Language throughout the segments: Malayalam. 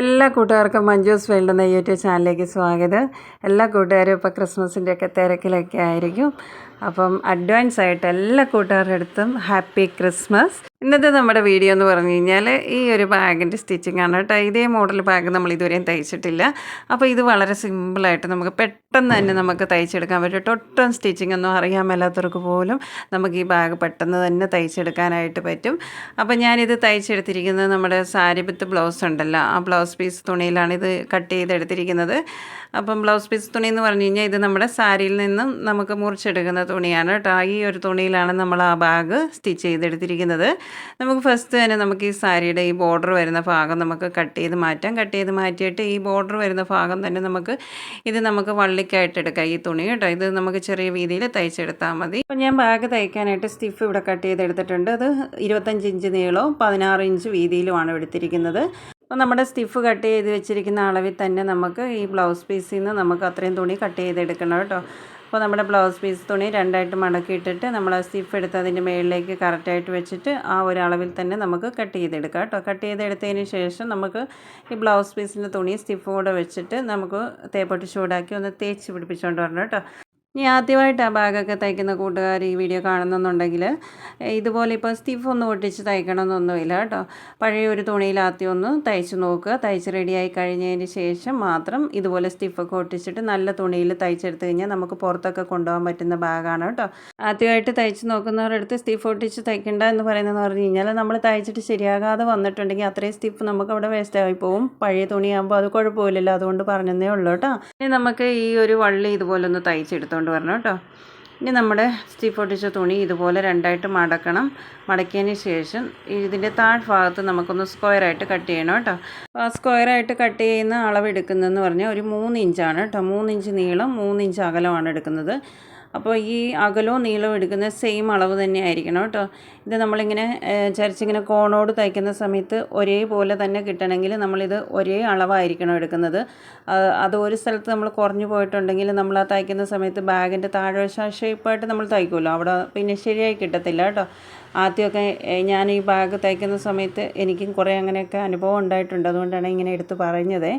എല്ലാ കൂട്ടുകാർക്കും മഞ്ജൂസ് വേൾഡ് എന്ന യൂട്യൂബ് ചാനലിലേക്ക് സ്വാഗതം. എല്ലാ കൂട്ടുകാരും ഇപ്പോൾ ക്രിസ്മസിന്റെയൊക്കെ തിരക്കിലൊക്കെ ആയിരിക്കും. അപ്പം അഡ്വാൻസ് ആയിട്ട് എല്ലാ കൂട്ടുകാരുടെ അടുത്തും ഹാപ്പി ക്രിസ്മസ് ഇന്നത്തെ നമ്മുടെ വീഡിയോ എന്ന് പറഞ്ഞു കഴിഞ്ഞാൽ ഈ ഒരു ബാഗിന്റെ സ്റ്റിച്ചിങ് ആണ് കേട്ടോ. ഇതേ മോഡൽ ബാഗ് നമ്മൾ ഇതുവരെയും തയ്ച്ചിട്ടില്ല. അപ്പോൾ ഇത് വളരെ സിമ്പിളായിട്ട് നമുക്ക് പെട്ടെന്ന് തന്നെ നമുക്ക് തയ്ച്ചെടുക്കാൻ പറ്റും. ഒട്ടും സ്റ്റിച്ചിങ് ഒന്നും അറിയാൻ മേലാത്തവർക്ക് പോലും നമുക്ക് ഈ ബാഗ് പെട്ടെന്ന് തന്നെ തയ്ച്ചെടുക്കാനായിട്ട് പറ്റും. അപ്പോൾ ഞാനിത് തയ്ച്ചെടുത്തിരിക്കുന്നത് നമ്മുടെ സാരി വിത്ത് ബ്ലൗസ് ഉണ്ടല്ലോ. ആ ബ്ലൗസ് പീസ് തുണിയിലാണ് ഇത് കട്ട് ചെയ്തെടുത്തിരിക്കുന്നത്. അപ്പം ബ്ലൗസ് പീസ് തുണി എന്ന് പറഞ്ഞു കഴിഞ്ഞാൽ ഇത് നമ്മുടെ സാരിയിൽ നിന്നും നമുക്ക് മുറിച്ചെടുക്കുന്ന തുണിയാണ് കേട്ടോ. ഈ ഒരു തുണിയിലാണ് നമ്മൾ ആ ബാഗ് സ്റ്റിച്ച് ചെയ്തെടുത്തിരിക്കുന്നത്. നമുക്ക് ഫസ്റ്റ് തന്നെ നമുക്ക് ഈ സാരിയുടെ ഈ ബോർഡർ വരുന്ന ഭാഗം നമുക്ക് കട്ട് ചെയ്ത് മാറ്റാം. കട്ട് ചെയ്ത് മാറ്റിയിട്ട് ഈ ബോർഡർ വരുന്ന ഭാഗം തന്നെ നമുക്ക് ഇത് നമുക്ക് വള്ളിക്കായിട്ട് എടുക്കാം. ഈ തുണി കേട്ടോ. ഇത് നമുക്ക് ചെറിയ രീതിയിൽ തയ്ച്ചെടുത്താൽ മതി. അപ്പോൾ ഞാൻ ബാഗ് തയ്ക്കാനായിട്ട് സ്റ്റിഫ് ഇവിടെ കട്ട് ചെയ്തെടുത്തിട്ടുണ്ട്. അത് ഇരുപത്തഞ്ച് ഇഞ്ച് നീളവും പതിനാറ് ഇഞ്ച് വീതിയിലുമാണ് എടുത്തിരിക്കുന്നത്. അപ്പോൾ നമ്മുടെ സ്റ്റിഫ് കട്ട് ചെയ്ത് വെച്ചിരിക്കുന്ന അളവിൽ തന്നെ നമുക്ക് ഈ ബ്ലൗസ് പീസിൽ നിന്ന് നമുക്ക് അത്രയും തുണി കട്ട് ചെയ്തെടുക്കണം കേട്ടോ. അപ്പോൾ നമ്മുടെ ബ്ലൗസ് പീസ് തുണി രണ്ടായിട്ട് മടക്കിയിട്ടിട്ട് നമ്മൾ സ്റ്റിഫ് എടുത്ത് അതിന്റെ മുകളിലേക്ക് കറക്റ്റായിട്ട് വെച്ചിട്ട് ആ ഒരു അളവിൽ തന്നെ നമുക്ക് കട്ട് ചെയ്തെടുക്കാം കേട്ടോ. കട്ട് ചെയ്തെടുത്തതിന് ശേഷം നമുക്ക് ഈ ബ്ലൗസ് പീസിന്റെ തുണി സ്റ്റിഫ് കൂടെ വെച്ചിട്ട് നമുക്ക് തേപ്പൊട്ടി ചൂടാക്കി ഒന്ന് തേച്ച് പിടിപ്പിച്ചുകൊണ്ട് വരണം കേട്ടോ. ഇനി ആദ്യമായിട്ട് ആ ബാഗൊക്കെ തയ്ക്കുന്ന കൂട്ടുകാർ ഈ വീഡിയോ കാണുന്നുണ്ടെങ്കിൽ ഇതുപോലെ ഇപ്പോൾ സ്റ്റിഫ് ഒന്ന് ഒട്ടിച്ച് തയ്ക്കണമെന്നൊന്നുമില്ല കേട്ടോ. പഴയ ഒരു തുണിയിൽ ആദ്യം ഒന്ന് തയ്ച്ച് നോക്കുക. തയ്ച്ച് റെഡിയായി കഴിഞ്ഞതിന് ശേഷം മാത്രം ഇതുപോലെ സ്റ്റിഫൊക്കെ ഒട്ടിച്ചിട്ട് നല്ല തുണിയിൽ തയ്ച്ചെടുത്ത് കഴിഞ്ഞാൽ നമുക്ക് പുറത്തൊക്കെ കൊണ്ടുപോകാൻ പറ്റുന്ന ബാഗാണ് കേട്ടോ. ആദ്യമായിട്ട് തയ്ച്ച് നോക്കുന്നവരുടെ അടുത്ത് സ്റ്റിഫ് ഒട്ടിച്ച് തയ്ക്കണ്ട എന്ന് പറയുന്നതെന്ന് പറഞ്ഞു കഴിഞ്ഞാൽ നമ്മൾ തയ്ച്ചിട്ട് ശരിയാകാതെ വന്നിട്ടുണ്ടെങ്കിൽ അത്രയും സ്റ്റിഫ് നമുക്ക് അവിടെ വേസ്റ്റായി പോകും പഴയ തുണിയാകുമ്പോൾ അത് കുഴപ്പമില്ലല്ലോ അതുകൊണ്ട് പറഞ്ഞതേ ഉള്ളൂ കേട്ടോ. ഇനി നമുക്ക് ഈ ഒരു വള്ളി ഇതുപോലെ ഒന്ന് തയ്ച്ചെടുത്തുകൊണ്ട് വരണം കേട്ടോ. ഇനി നമ്മുടെ സ്റ്റീഫ് ഒട്ടിച്ച തുണി ഇതുപോലെ രണ്ടായിട്ട് മടക്കണം. മടക്കിയതിന് ശേഷം ഇതിന്റെ താഴ്ഭാഗത്ത് നമുക്കൊന്ന് സ്ക്വയറായിട്ട് കട്ട് ചെയ്യണം കേട്ടോ. ആ സ്ക്വയറായിട്ട് കട്ട് ചെയ്യുന്ന അളവ് എടുക്കുന്നതെന്ന് പറഞ്ഞാൽ ഒരു മൂന്ന് ഇഞ്ചാണ് കേട്ടോ. മൂന്ന് ഇഞ്ച് നീളം മൂന്ന് ഇഞ്ച് അകലമാണ് എടുക്കുന്നത്. അപ്പോൾ ഈ അകലവും നീളവും എടുക്കുന്ന സെയിം അളവ് തന്നെ ആയിരിക്കണം കേട്ടോ. ഇത് നമ്മളിങ്ങനെ ചരിച്ചിങ്ങനെ കോണോട് തയ്ക്കുന്ന സമയത്ത് ഒരേപോലെ തന്നെ കിട്ടണമെങ്കിൽ നമ്മളിത് ഒരേ അളവായിരിക്കണം എടുക്കുന്നത്. അത് ഒരു സ്ഥലത്ത് നമ്മൾ കുറഞ്ഞു പോയിട്ടുണ്ടെങ്കിൽ നമ്മൾ ആ തയ്ക്കുന്ന സമയത്ത് ബാഗിന്റെ താഴ്വശ ഷേപ്പായിട്ട് നമ്മൾ തയ്ക്കുമല്ലോ. അവിടെ പിന്നെ ശരിയായി കിട്ടത്തില്ല കേട്ടോ. ആദ്യമൊക്കെ ഞാൻ ഈ ബാഗ് തയ്ക്കുന്ന സമയത്ത് എനിക്കും കുറേ അങ്ങനെയൊക്കെ അനുഭവം ഉണ്ടായിട്ടുണ്ട്. അതുകൊണ്ടാണ് ഇങ്ങനെ എടുത്ത് പറഞ്ഞത്.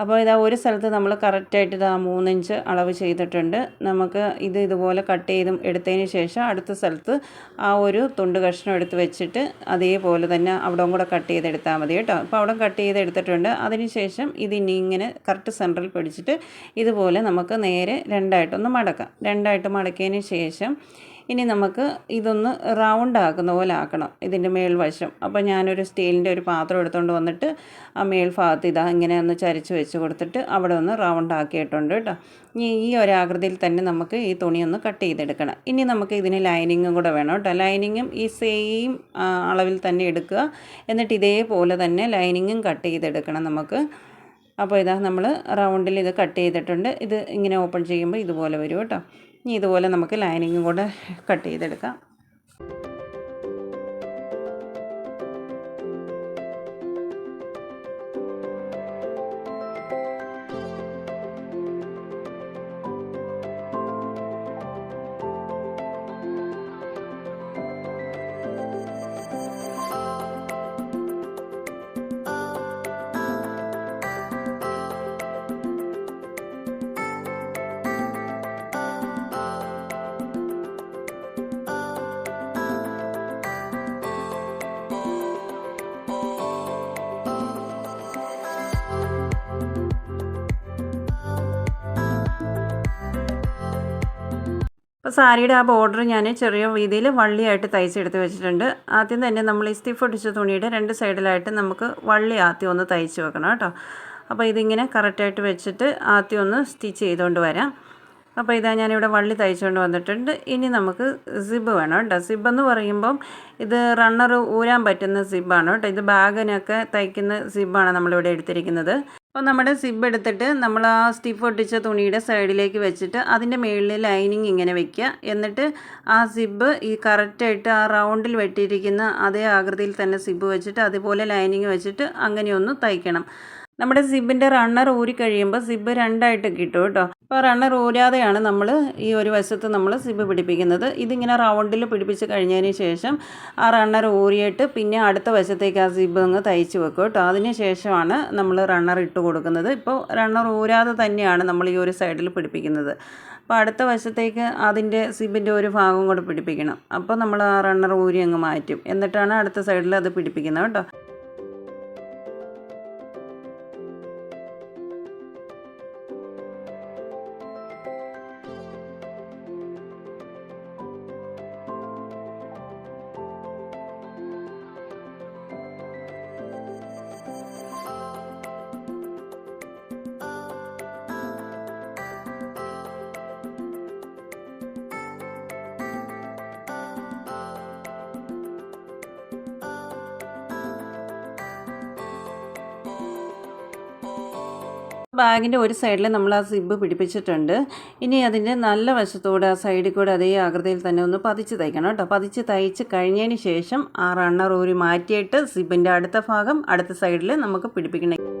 അപ്പോൾ ഇതാ ഒരു സ്ഥലത്ത് നമ്മൾ കറക്റ്റായിട്ട് ഇതാ മൂന്നിഞ്ച് അളവ് ചെയ്തിട്ടുണ്ട്. നമുക്ക് ഇത് ഇതുപോലെ കട്ട് ചെയ്ത് എടുത്തതിന് ശേഷം അടുത്ത സ്ഥലത്ത് ആ ഒരു തുണ്ട് കഷ്ണം എടുത്ത് വെച്ചിട്ട് അതേപോലെ തന്നെ അവിടെ കൂടെ കട്ട് ചെയ്തെടുത്താൽ മതി കേട്ടോ. അപ്പോൾ അവിടെ കട്ട് ചെയ്തെടുത്തിട്ടുണ്ട്. അതിന് ശേഷം ഇനി ഇങ്ങനെ കറക്റ്റ് സെന്ററിൽ പിടിച്ചിട്ട് ഇതുപോലെ നമുക്ക് നേരെ രണ്ടായിട്ടൊന്ന് മടക്കാം. രണ്ടായിട്ട് മടക്കിയതിന് ശേഷം ഇനി നമുക്ക് ഇതൊന്ന് റൗണ്ട് ആക്കുന്ന പോലെ ആക്കണം ഇതിന്റെ മേൽവശം. അപ്പോൾ ഞാനൊരു സ്റ്റീലിന്റെ ഒരു പാത്രം എടുത്തുകൊണ്ട് വന്നിട്ട് ആ മേൽഭാഗത്ത് ഇതാ ഇങ്ങനെ ഒന്ന് ചരിച്ച് വെച്ച് കൊടുത്തിട്ട് അവിടെ ഒന്ന് റൗണ്ട് ആക്കിയിട്ടുണ്ട് കേട്ടോ ഇനി ഈ ഒരാകൃതിയിൽ തന്നെ നമുക്ക് ഈ തുണി ഒന്ന് കട്ട് ചെയ്തെടുക്കണം. ഇനി നമുക്ക് ഇതിന് ലൈനിങ്ങും കൂടെ വേണം കേട്ടോ ലൈനിങ്ങും ഈ സെയിം അളവിൽ തന്നെ എടുക്കുക. എന്നിട്ട് ഇതേപോലെ തന്നെ ലൈനിങ്ങും കട്ട് ചെയ്തെടുക്കണം നമുക്ക്. അപ്പോൾ ഇതാ നമ്മൾ റൗണ്ടിൽ ഇത് കട്ട് ചെയ്തിട്ടുണ്ട്. ഇത് ഇങ്ങനെ ഓപ്പൺ ചെയ്യുമ്പോൾ ഇതുപോലെ വരും കേട്ടോ ഇനി ഇതുപോലെ നമുക്ക് ലൈനിങ്ങും കൂടെ കട്ട് ചെയ്തെടുക്കാം. സാരിയുടെ ആ ബോർഡർ ഞാൻ ചെറിയ രീതിയിൽ വള്ളിയായിട്ട് തയ്ച്ചെടുത്ത് വെച്ചിട്ടുണ്ട്. ആദ്യം തന്നെ നമ്മൾ ഈ സ്റ്റിഫ് ഒടിച്ച തുണിയുടെ രണ്ട് സൈഡിലായിട്ട് നമുക്ക് വള്ളി ആദ്യം ഒന്ന് തയ്ച്ച് വെക്കണം കേട്ടോ. അപ്പോൾ ഇതിങ്ങനെ കറക്റ്റായിട്ട് വെച്ചിട്ട് ആദ്യം ഒന്ന് സ്റ്റിച്ച് ചെയ്തുകൊണ്ട് വരാം. അപ്പോൾ ഇതാ ഞാനിവിടെ വള്ളി തയ്ച്ചുകൊണ്ട് വന്നിട്ടുണ്ട്. ഇനി നമുക്ക് സിബ് വേണം കേട്ടോ. സിബ് എന്ന് പറയുമ്പം ഇത് റണ്ണർ ഊരാൻ പറ്റുന്ന സിബാണ് കേട്ടോ. ഇത് ബാഗിനൊക്കെ തയ്ക്കുന്ന സിബാണ് നമ്മളിവിടെ എടുത്തിരിക്കുന്നത്. അപ്പോൾ നമ്മുടെ സിബ് എടുത്തിട്ട് നമ്മൾ ആ സ്റ്റിഫ് ഒട്ടിച്ച തുണിയുടെ സൈഡിലേക്ക് വെച്ചിട്ട് അതിന്റെ മുകളിൽ ലൈനിങ് ഇങ്ങനെ വെക്കുക. എന്നിട്ട് ആ സിബ് ഈ കറക്റ്റായിട്ട് ആ റൗണ്ടിൽ വെട്ടിയിരിക്കുന്ന അതേ ആകൃതിയിൽ തന്നെ സിബ് വെച്ചിട്ട് അതുപോലെ ലൈനിങ് വെച്ചിട്ട് അങ്ങനെയൊന്ന് തയ്ക്കണം. നമ്മുടെ സിബിന്റെ റണ്ണർ ഊരി കഴിയുമ്പോൾ സിബ് രണ്ടായിട്ട് കിട്ടും കേട്ടോ. അപ്പോൾ റണ്ണർ ഊരാതെയാണ് നമ്മൾ ഈ ഒരു വശത്ത് നമ്മൾ സിബ് പിടിപ്പിക്കുന്നത്. ഇതിങ്ങനെ റൗണ്ടിൽ പിടിപ്പിച്ച് കഴിഞ്ഞതിന് ശേഷം ആ റണ്ണർ ഊരിയിട്ട് പിന്നെ അടുത്ത വശത്തേക്ക് ആ സിബ് അങ്ങ് തയ്ച്ച് വെക്കും കേട്ടോ. അതിന് ശേഷമാണ് നമ്മൾ റണ്ണർ ഇട്ട് കൊടുക്കുന്നത്. ഇപ്പോൾ റണ്ണർ ഊരാതെ തന്നെയാണ് നമ്മൾ ഈ ഒരു സൈഡിൽ പിടിപ്പിക്കുന്നത്. അപ്പോൾ അടുത്ത വശത്തേക്ക് അതിന്റെ സിബിന്റെ ഒരു ഭാഗം കൂടെ പിടിപ്പിക്കണം. അപ്പോൾ നമ്മൾ ആ റണ്ണർ ഊരി അങ്ങ് മാറ്റും. എന്നിട്ടാണ് അടുത്ത സൈഡിൽ അത് പിടിപ്പിക്കുന്നത് കേട്ടോ. ബാഗിന്റെ ഒരു സൈഡിൽ നമ്മൾ ആ സിബ് പിടിപ്പിച്ചിട്ടുണ്ട്. ഇനി അതിന്റെ നല്ല വശത്തോടെ ആ സൈഡിൽ കൂടെ അതേ ആകൃതിയിൽ തന്നെ ഒന്ന് പതിച്ച് തയ്ക്കണം കേട്ടോ. പതിച്ച് തയ്ച്ച് കഴിഞ്ഞതിന് ശേഷം ആ റണ്ണർ ഊരി മാറ്റിയിട്ട് സിബിന്റെ അടുത്ത ഭാഗം അടുത്ത സൈഡിൽ നമുക്ക് പിടിപ്പിക്കണം.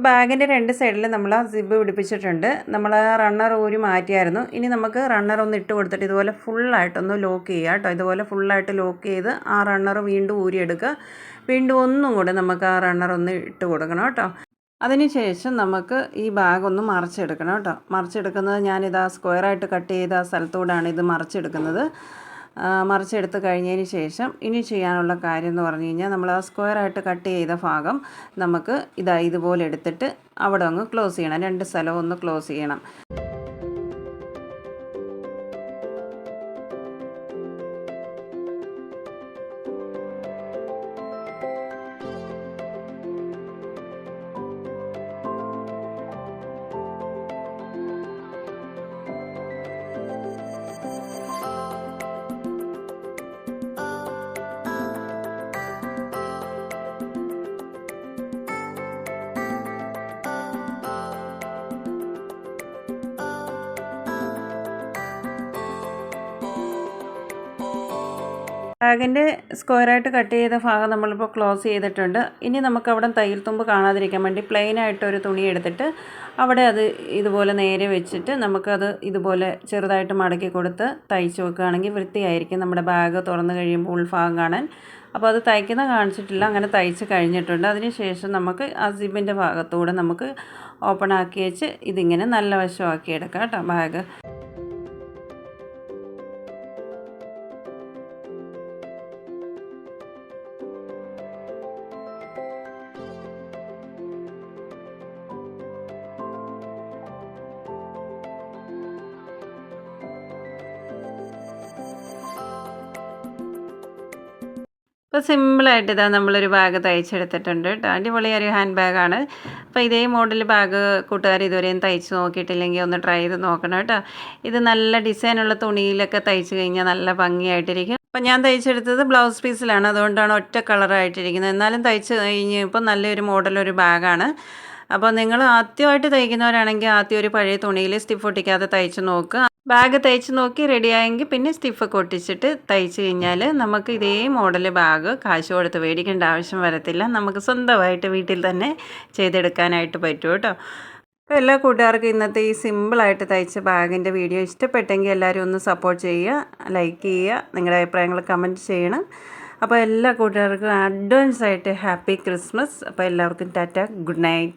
അപ്പോൾ ബാഗിന്റെ രണ്ട് സൈഡിൽ നമ്മൾ ആ സിബ് പിടിപ്പിച്ചിട്ടുണ്ട്. നമ്മൾ ആ റണ്ണർ ഊരി മാറ്റിയായിരുന്നു. ഇനി നമുക്ക് റണ്ണർ ഒന്ന് ഇട്ട് കൊടുത്തിട്ട് ഇതുപോലെ ഫുള്ളായിട്ടൊന്ന് ലോക്ക് ചെയ്യുക കേട്ടോ. ഇതുപോലെ ഫുള്ളായിട്ട് ലോക്ക് ചെയ്ത് ആ റണ്ണർ വീണ്ടും ഊരിയെടുക്കുക വീണ്ടും ഒന്നും കൂടെ നമുക്ക് ആ റണ്ണർ ഒന്ന് ഇട്ട് കൊടുക്കണം കേട്ടോ. അതിനുശേഷം നമുക്ക് ഈ ബാഗ് ഒന്ന് മറിച്ചെടുക്കണം കേട്ടോ. മറിച്ചെടുക്കുന്നത് ഞാനിതാ സ്ക്വയറായിട്ട് കട്ട് ചെയ്ത ആ ഇത് മറിച്ചെടുക്കുന്നത്. മറിച്ചെടുത്ത് കഴിഞ്ഞതിന് ശേഷം ഇനി ചെയ്യാനുള്ള കാര്യം എന്ന് പറഞ്ഞു കഴിഞ്ഞാൽ നമ്മൾ ആ സ്ക്വയറായിട്ട് കട്ട് ചെയ്ത ഭാഗം നമുക്ക് ഇതാ ഇതുപോലെ എടുത്തിട്ട് അവിടെ ഒന്ന് ക്ലോസ് ചെയ്യണം. രണ്ട് സ്ഥലവും ഒന്ന് ക്ലോസ് ചെയ്യണം. ബാഗിന്റെ സ്ക്വയറായിട്ട് കട്ട് ചെയ്ത ഭാഗം നമ്മളിപ്പോൾ ക്ലോസ് ചെയ്തിട്ടുണ്ട്. ഇനി നമുക്ക് അവിടെ തയ്യൽ തുമ്പ് കാണാതിരിക്കാൻ വേണ്ടി പ്ലെയിൻ ആയിട്ട് ഒരു തുണി എടുത്തിട്ട് അവിടെ അത് ഇതുപോലെ നേരെ വെച്ചിട്ട് നമുക്കത് ഇതുപോലെ ചെറുതായിട്ട് മടക്കി കൊടുത്ത് തയ്ച്ച് വെക്കുകയാണെങ്കിൽ വൃത്തിയായിരിക്കും. നമ്മുടെ ബാഗ് തുറന്നു കഴിയുമ്പോൾ ഉൾഭാഗം കാണാൻ. അപ്പോൾ അത് തയ്ക്കുന്ന കാണിച്ചിട്ടില്ല അങ്ങനെ തയ്ച്ച് കഴിഞ്ഞിട്ടുണ്ട്. അതിനുശേഷം നമുക്ക് ആ സിബിന്റെ ഭാഗത്തൂടെ നമുക്ക് ഓപ്പൺ ആക്കി വെച്ച് ഇതിങ്ങനെ നല്ല വശമാക്കി എടുക്കാം കേട്ടോ ബാഗ്. അപ്പോൾ സിമ്പിളായിട്ട് ഇതാ നമ്മളൊരു ബാഗ് തയ്ച്ചെടുത്തിട്ടുണ്ട് കേട്ടോ. അടിപൊളിയൊരു ഹാൻഡ് ബാഗാണ് അപ്പോൾ ഇതേ മോഡൽ ബാഗ് കൂട്ടുകാർ ഇതുവരെയും തയ്ച്ച് നോക്കിയിട്ടില്ലെങ്കിൽ ഒന്ന് ട്രൈ ചെയ്ത് നോക്കണം കേട്ടോ. ഇത് നല്ല ഡിസൈനുള്ള തുണിയിലൊക്കെ തയ്ച്ച് കഴിഞ്ഞാൽ നല്ല ഭംഗിയായിട്ടിരിക്കും. അപ്പം ഞാൻ തയ്ച്ചെടുത്തത് ബ്ലൗസ് പീസിലാണ് അതുകൊണ്ടാണ് ഒറ്റ കളറായിട്ടിരിക്കുന്നത് എന്നാലും തയ്ച്ച് കഴിഞ്ഞ് ഇപ്പോൾ നല്ലൊരു മോഡലൊരു ബാഗാണ് അപ്പോൾ നിങ്ങൾ ആദ്യമായിട്ട് തയ്ക്കുന്നവരാണെങ്കിൽ ആദ്യം ഒരു പഴയ തുണിയിൽ സ്റ്റിഫ് ഒട്ടിക്കാതെ തയ്ച്ച് നോക്കുക. ബാഗ് തയ്ച്ച് നോക്കി റെഡിയായെങ്കിൽ പിന്നെ സ്റ്റിഫൊക്കെ ഒട്ടിച്ചിട്ട് തയ്ച്ച് കഴിഞ്ഞാൽ നമുക്ക് ഇതേ മോഡൽ ബാഗ് കാശ് കൊടുത്ത് മേടിക്കേണ്ട ആവശ്യം വരത്തില്ല. നമുക്ക് സ്വന്തമായിട്ട് വീട്ടിൽ തന്നെ ചെയ്തെടുക്കാനായിട്ട് പറ്റും കേട്ടോ. അപ്പോൾ എല്ലാ കൂട്ടുകാർക്കും ഇന്നത്തെ ഈ സിമ്പിളായിട്ട് തയ്ച്ച ബാഗിന്റെ വീഡിയോ ഇഷ്ടപ്പെട്ടെങ്കിൽ എല്ലാവരും ഒന്ന് സപ്പോർട്ട് ചെയ്യുക ലൈക്ക് ചെയ്യുക നിങ്ങളുടെ അഭിപ്രായങ്ങൾ കമന്റ് ചെയ്യണം. അപ്പോൾ എല്ലാ കൂട്ടുകാർക്കും അഡ്വാൻസ് ആയിട്ട് ഹാപ്പി ക്രിസ്മസ് അപ്പോൾ എല്ലാവർക്കും ടാറ്റ ഗുഡ് നൈറ്റ്